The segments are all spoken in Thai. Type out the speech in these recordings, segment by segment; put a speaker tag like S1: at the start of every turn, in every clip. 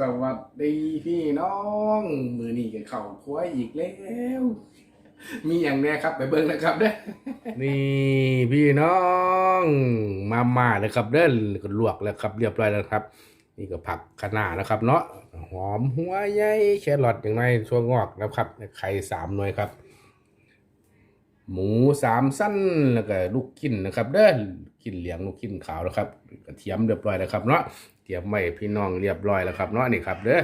S1: สวัสดีพี่น้อง มือนี่กับเข่าควยอีกแล้ว มีอย่างแน่ครับ ไปเบิ่งนะครับเด้อนี่พี่น้องมาม่าเลยครับเด้อก็ลวกแล้วครับ เรียบร้อยแล้วครับ นี่ก็ผักคะน้านะครับ เนาะหอมหัวใหญ่แครอทอย่างไรชั่วงอกนะครับไข่สามหน่วยครับ หมูสามสั้นแล้วก็ลูกกิ้นนะครับ เด้อกิ้นเหลียงลูกกิ้นขาวนะครับกระเทียมเรียบร้อยแล้วครับ เนาะ เตรียมไว้พี่น้องเรียบร้อยแล้วครับเนาะนี่ครับเด้อ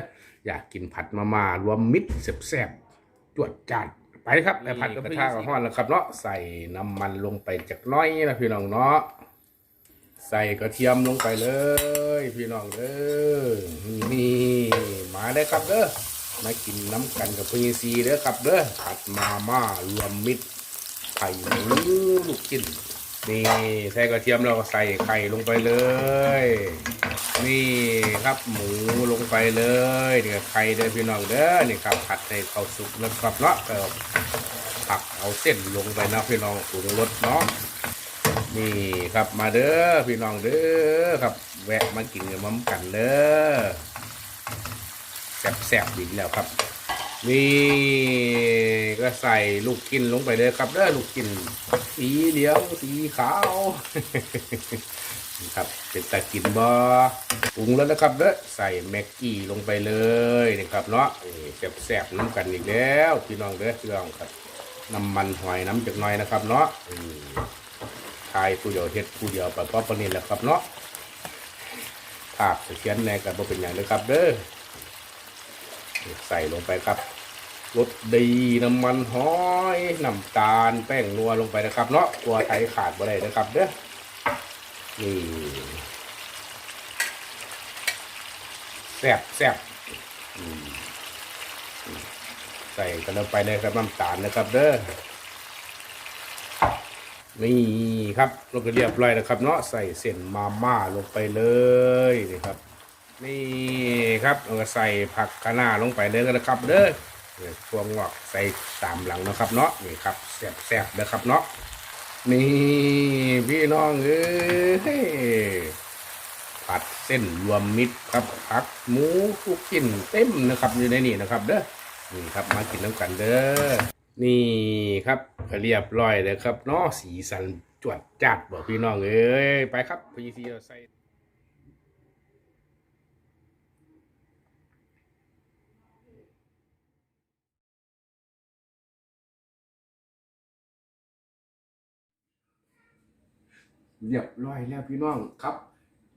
S1: อยากกินผัดมามารวมมิตรแซ่บๆจวดจานไปครับแล้วผัดกระทะก็ห้อนแล้วครับเนาะใส่น้ำมันลงไปจากน้อยนะพี่น้องเนาะใส่กระเทียมลงไปเลย พี่น้องเด้อนี่มาได้ครับเด้อมากินน้ำกันกับพี่ซีเด้อครับเด้อผัดมาม่ารวมมิตรไข่หมูลูกจิ้นนี่ใส่กระเทียมเราก็ใส่ไข่ลงไปเลย นี่ครับหมูลงไปเลยเนี่ไข่เด้อพี่น้องเด้อนี่ครับผัดให้เข้าสุกนะครับเนาะก็ผักเอาเส้นลงไปนะพี่น้องปรุงรสเนาะนี่ครับมาเด้อพี่น้องเด้อครับ แวะมากินกันม้กันเด้อแซ่บๆอีกแล้วครับ นี่ก็ใส่ลูกกินลงไปเลยครับเด้อลูกกินสีเหลืองสีขาว นี่ครับเป็นตะกินบอปรุงแล้วนะครับเด้อใส่แม็กกี้ลงไปเลยนะครับเนาะนี่แซ่บๆน้ำกันอีกแล้ว พี่น้องเด้อพี่น้องครับน้ำมันหอยน้ำจากหน่อยนะครับเนาะทายผู้เดียวเฮ็ดผู้เดียวแบบว่าปานนี้แหละครับเนาะภาพเขียนในกับบ่เป็นอย่างเลยครับเด้อใส่ลงไปครับรสดีน้ำมันหอยน้ำตาลแป้งนัวลงไปนะครับเนาะกลัวไทยขาดบ่ได้นะครับเด้อ นี่แซ่บแซ่บใส่กันลงไปเลยครับน้ำตาลนะครับ เด้อนี่ครับลงไปเรียบร้อยนะครับ เนาะใส่เส้นมาม่าลงไปเลยนี่ครับ นี่ครับเราก็ใส่ผักคะน้าลงไปเลยกันนะครับ เด้อพวงงอกใส่ตามหลังนะครับ เนาะนี่ครับแซ่บแซ่บๆนะครับเนาะ นี่ พี่น้องเอ้ยผัดเส้นรวมมิตรครับผักหมูทุกกินเต็มนะครับอยู่ในนี่นะครับ เด้อนี่ครับมากินน้ำกันเด้อนี่ครับเรียบร้อยเลยครับเนาะสีสันจวดจัดบอกพี่น้องเอ้ยไปครับพีซีเราใส่ เรียบร้อยแล้วพี่น้องครับ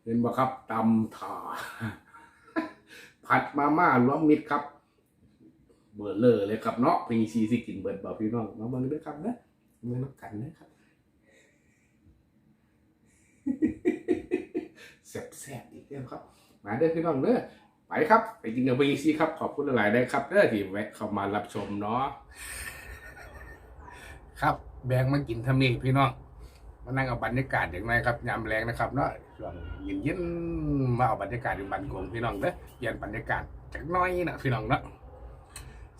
S1: เห็นบ่ครับตำถาผัดมาม่ารวมมิตรครับ เบอร์เลอร์เลยครับเนาะพีซีสิกินเบิร์ดบ่พี่น้องมาเบิ่งด้วยครับนะเบิ่งน้ำกันนะครับแซ่บๆอีกแล้วครับ มาเด้อพี่น้องเด้อไปครับ ไปกินกับพีซีครับ ขอบคุณหลายๆได้ครับเด้อที่แวะเข้ามารับชมเนาะครับ แบงมากินทำนี่พี่น้อง มานั่งเอาบรรยากาศอย่างไรครับยามแรงนะครับเนาะช่วงเย็นเย็นๆมาเอาบรรยากาศอยู่บ้านกงพี่น้องเด้อเปลี่ยนบรรยากาศจักน้อยนะพี่น้องเนาะ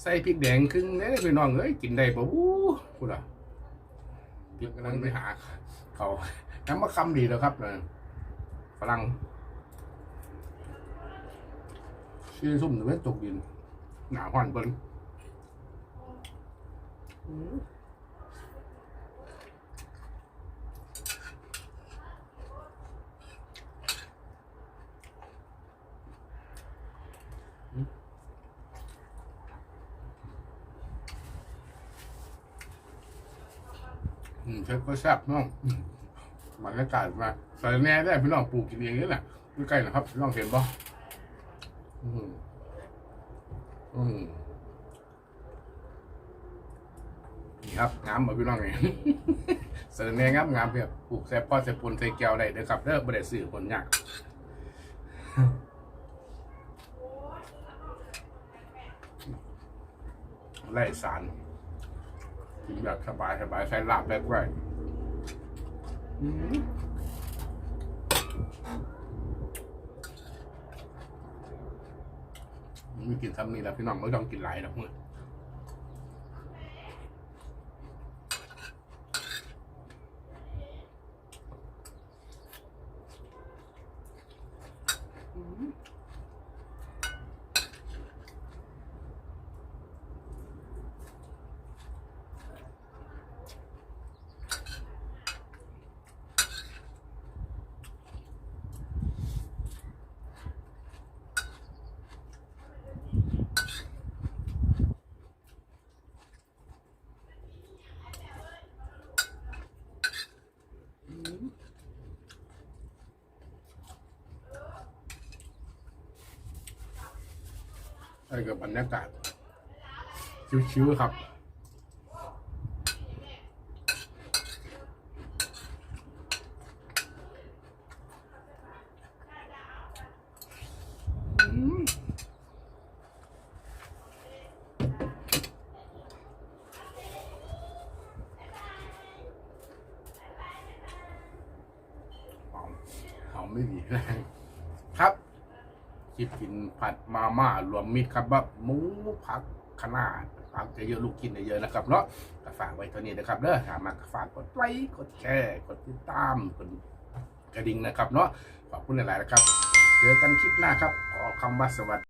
S1: ใส่พริกแดงครึ่งเด้อพี่น้องเอ้ยกินได้ปะวู้พูดอะพี่กำลังไปหาเขาน้ำมะคำดีแล้วครับเออฝรั่งชื่อซุ่มหรือว่ตกดินหนาห้อนเปิ้น อืมเชฟก็แซ่บน้องบรรยากาศมาใส่แน่ได้พี่น้องปลูกกินเองนี่แหละใกล้ๆนะครับพี่น้องเห็นปะอืมอืมนี่ครับงามมือนพี่น้องไงเสนองามงามแบบปลูกแซ่บพ่อแซ่บปนใส่แก้วได้เด้อครับเด้อบ่ได้ซื้อคนยากไล่สาร แบบสบายสบายใส่ลาบได้ด้วยมีกินซ้ำนี่แหล้วพี่น้องไม่ต้องกินหลายหรอกมึง ไปกับบรรยากาศชิวๆครับอืมหอ คิดกินผัดมาม่ารวมมิตรครับว่าหมูผักข้าผักเยอะๆลูกกินเยอะๆนะครับเนาะก็ฝากไว้เท่านี้นะครับเด้อหามมากฝากกดไลค์กดแชร์กดติดตามกดกระดิ่งนะครับเนาะขอบคุณหลายๆนะครับ เจอกันคลิปหน้าครับขอคำว่าสวัสดี